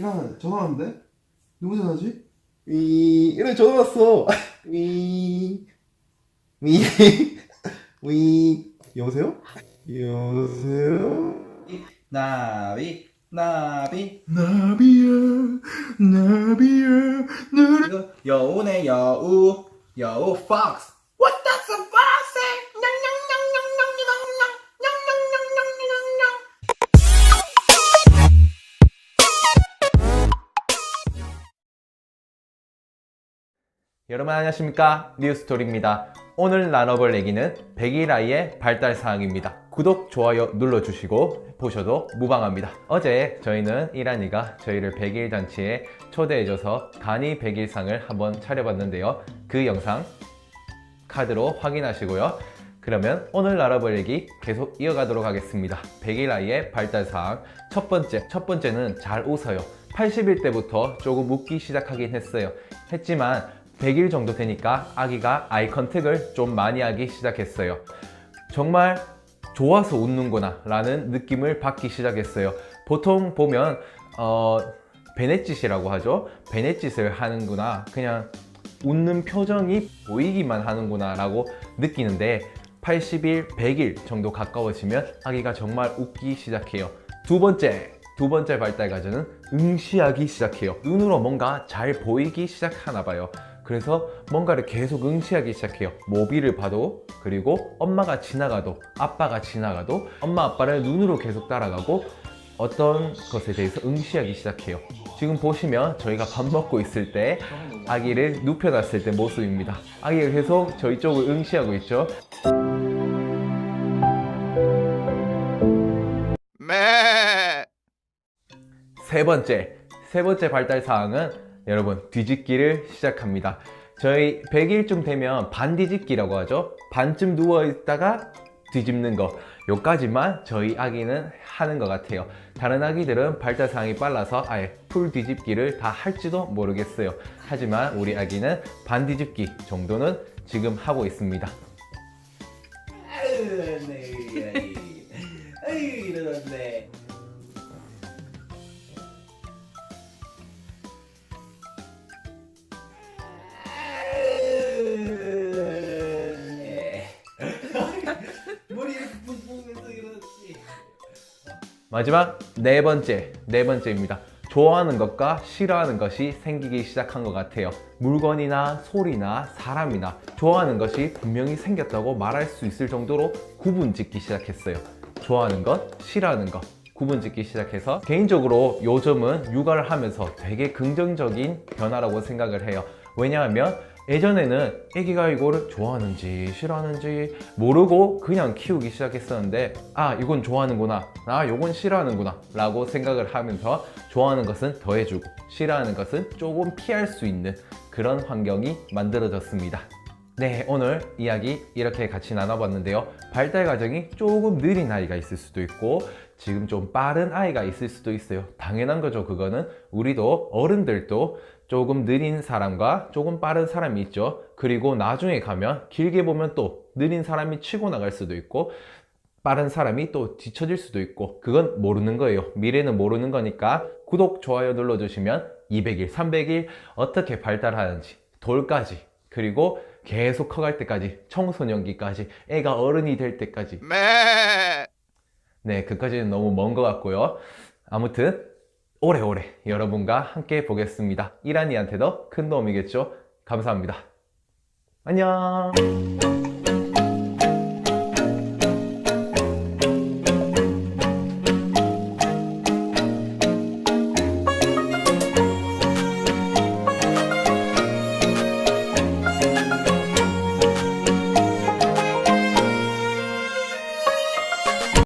야 전화 왔는데? 누구 전화지? 위, 이래 전화 왔어. 위, 위, 위. 여보세요? 여보세요? 나비 나비 나비야 나비야 너를 이거 여우네 여우 여우 fox 여러분 안녕하십니까? 뉴스토리입니다. 오늘 나눠볼 얘기는 백일아이의 발달 사항입니다. 구독, 좋아요 눌러주시고 보셔도 무방합니다. 어제 저희는 이란이가 저희를 백일 잔치에 초대해줘서 간이 백일상을 한번 차려봤는데요. 그 영상 카드로 확인하시고요. 그러면 오늘 알아볼 얘기 계속 이어가도록 하겠습니다. 백일아이의 발달 사항. 첫 번째 첫 번째는 잘 웃어요. 80일 때부터 조금 웃기 시작하긴 했어요. 했지만 100일 정도 되니까 아기가 아이 컨택을 좀 많이 하기 시작했어요. 정말 좋아서 웃는구나 라는 느낌을 받기 시작했어요. 보통 보면 어, 베넷짓이라고 하죠. 베넷짓을 하는구나. 그냥 웃는 표정이 보이기만 하는구나 라고 느끼는데 80일, 100일 정도 가까워지면 아기가 정말 웃기 시작해요. 두 번째, 두 번째 발달 과정은 응시하기 시작해요. 눈으로 뭔가 잘 보이기 시작하나 봐요. 그래서 뭔가를 계속 응시하기 시작해요. 모비를 봐도 그리고 엄마가 지나가도 아빠가 지나가도 엄마 아빠를 눈으로 계속 따라가고 어떤 것에 대해서 응시하기 시작해요. 지금 보시면 저희가 밥 먹고 있을 때 아기를 눕혀놨을 때 모습입니다. 아기가 계속 저희 쪽을 응시하고 있죠. 세 번째, 세 번째 발달 사항은 여러분 뒤집기를 시작합니다. 저희 100일쯤 되면 반 뒤집기라고 하죠. 반쯤 누워 있다가 뒤집는 거. 요까지만 저희 아기는 하는 것 같아요. 다른 아기들은 발달 사항이 빨라서 아예 풀 뒤집기를 다 할지도 모르겠어요. 하지만 우리 아기는 반 뒤집기 정도는 지금 하고 있습니다. 마지막 네 번째, 네 번째입니다. 좋아하는 것과 싫어하는 것이 생기기 시작한 것 같아요. 물건이나 소리나 사람이나 좋아하는 것이 분명히 생겼다고 말할 수 있을 정도로 구분 짓기 시작했어요. 좋아하는 것, 싫어하는 것. 구분 짓기 시작해서 개인적으로 요즘은 육아를 하면서 되게 긍정적인 변화라고 생각을 해요. 왜냐하면 예전에는 애기가 이거를 좋아하는지 싫어하는지 모르고 그냥 키우기 시작했었는데 아 이건 좋아하는구나. 아 이건 싫어하는구나. 라고 생각을 하면서 좋아하는 것은 더해주고 싫어하는 것은 조금 피할 수 있는 그런 환경이 만들어졌습니다. 네 오늘 이야기 이렇게 같이 나눠봤는데요. 발달 과정이 조금 느린 아이가 있을 수도 있고 지금 좀 빠른 아이가 있을 수도 있어요 당연한 거죠 그거는 우리도 어른들도 조금 느린 사람과 조금 빠른 사람이 있죠. 그리고 나중에 가면 길게 보면 또 느린 사람이 치고 나갈 수도 있고 빠른 사람이 또 뒤처질 수도 있고 그건 모르는 거예요. 미래는 모르는 거니까 구독, 좋아요 눌러주시면 200일, 300일 어떻게 발달하는지 돌까지 그리고 계속 커갈 때까지 청소년기까지 애가 어른이 될 때까지 네 그까지는 너무 먼 것 같고요. 아무튼 오래오래 여러분과 함께 보겠습니다. 이란이한테도 큰 도움이겠죠? 감사합니다. 안녕!